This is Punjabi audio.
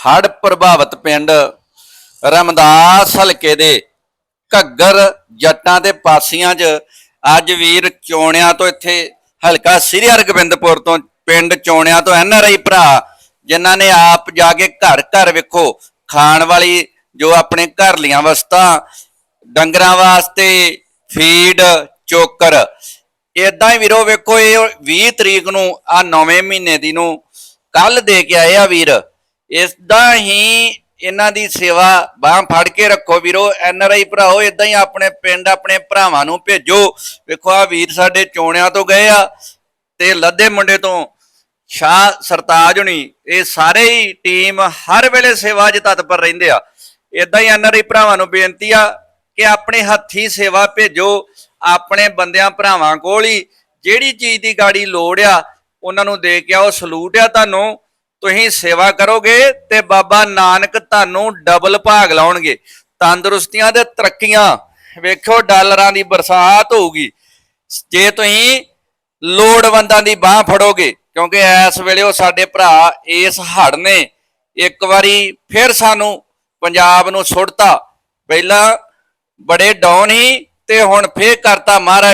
ਹੜ ਪ੍ਰਭਾਵਿਤ ਪਿੰਡ ਰਮਦਾਸ ਹਲਕੇ ਦੇ ਘੱਗਰ ਜੱਟਾਂ ਦੇ ਪਾਸੀਆਂ 'ਚ ਅੱਜ ਵੀਰ ਚੋਣਿਆਂ ਤੋਂ ਇੱਥੇ ਹਲਕਾ ਸ੍ਰੀ ਹਰਗੋਬਿੰਦਪੁਰ ਤੋਂ ਪਿੰਡ ਚੋਣਿਆਂ ਤੋਂ ਐਨ ਆਰ ਆਈ ਭਰਾ, ਜਿਨ੍ਹਾਂ ਨੇ ਆਪ ਜਾ ਕੇ ਘਰ ਘਰ ਵੇਖੋ, ਖਾਣ ਵਾਲੀ ਜੋ ਆਪਣੇ ਘਰਲੀਆਂ ਵਸਤਾਂ, ਡੰਗਰਾਂ ਵਾਸਤੇ ਫੀਡ, ਚੋਕਰ। ਇਦਾਂ ਹੀ ਵੀਰੋ ਵੇਖੋ, ਇਹ 20 ਤਰੀਕ ਨੂੰ ਆ 9ਵੇਂ ਮਹੀਨੇ ਦੀ ਨੂੰ ਕੱਲ ਦੇ ਕੇ ਆਏ ਆ ਵੀਰ। ਇਸਦਾ ਹੀ ਇਹਨਾਂ ਦੀ ਸੇਵਾ ਬਾਹ ਫੜ ਕੇ ਰੱਖੋ ਵੀਰੋ, ਐਨ ਆਰ ਆਈ ਭਰਾਓ ਇਦਾਂ ਹੀ ਆਪਣੇ ਪਿੰਡ ਆਪਣੇ ਭਰਾਵਾਂ ਨੂੰ ਭੇਜੋ। ਵੇਖੋ ਆ ਵੀਰ ਸਾਡੇ ਚੋਣਿਆਂ ਤੋਂ ਗਏ ਆ ਤੇ ਲੱਦੇ ਮੁੰਡੇ ਤੋਂ ਸ਼ਾਹ ਸਰਤਾਜ ਹੁਣੀ। ਇਹ ਸਾਰੇ ਹੀ ਟੀਮ ਹਰ ਵੇਲੇ ਸੇਵਾ 'ਚ ਤਤਪਰ ਰਹਿੰਦੇ ਆ। ਇਦਾਂ ਹੀ ਐਨ ਆਰ ਆਈ ਭਰਾਵਾਂ ਨੂੰ ਬੇਨਤੀ ਆ ਕਿ ਆਪਣੇ ਹੱਥੀ ਸੇਵਾ ਭੇਜੋ, ਆਪਣੇ ਬੰਦਿਆਂ ਭਰਾਵਾਂ ਕੋਲ ਹੀ। ਜਿਹੜੀ ਚੀਜ਼ ਦੀ ਗਾੜੀ ਲੋੜ ਆ, ਉਹਨਾਂ ਨੂੰ ਦੇ ਕੇ ਆਓ। ਸਲੂਟ ਆ ਤੁਹਾਨੂੰ। ਤੁਸੀਂ ਸੇਵਾ ਕਰੋਗੇ ਤੇ ਬਾਬਾ ਨਾਨਕ ਤੁਹਾਨੂੰ ਡਬਲ ਭਾਗ ਲਾਉਣਗੇ। ਤੰਦਰੁਸਤੀਆਂ ਤੇ ਤਰੱਕੀਆਂ। ਵੇਖੋ ਡਾਲਰਾਂ ਦੀ ਬਰਸਾਤ ਹੋਊਗੀ। ਜੇ ਤੁਸੀਂ ਲੋੜਵੰਦਾਂ ਦੀ ਬਾਹ ਫੜੋਗੇ, ਕਿਉਂਕਿ ਇਸ ਵੇਲੇ ਉਹ ਸਾਡੇ ਭਰਾ ਇਸ ਹੜ ਨੇ ਇੱਕ ਵਾਰੀ ਫਿਰ ਸਾਨੂੰ ਪੰਜਾਬ ਨੂੰ ਸੁੱਟਤਾ। ਪਹਿਲਾਂ ਬੜੇ ਡਾਊਨ ਹੀ ਤੇ ਹੁਣ ਫੇਰ ਕਰਤਾ ਮਹਾਰਾਜ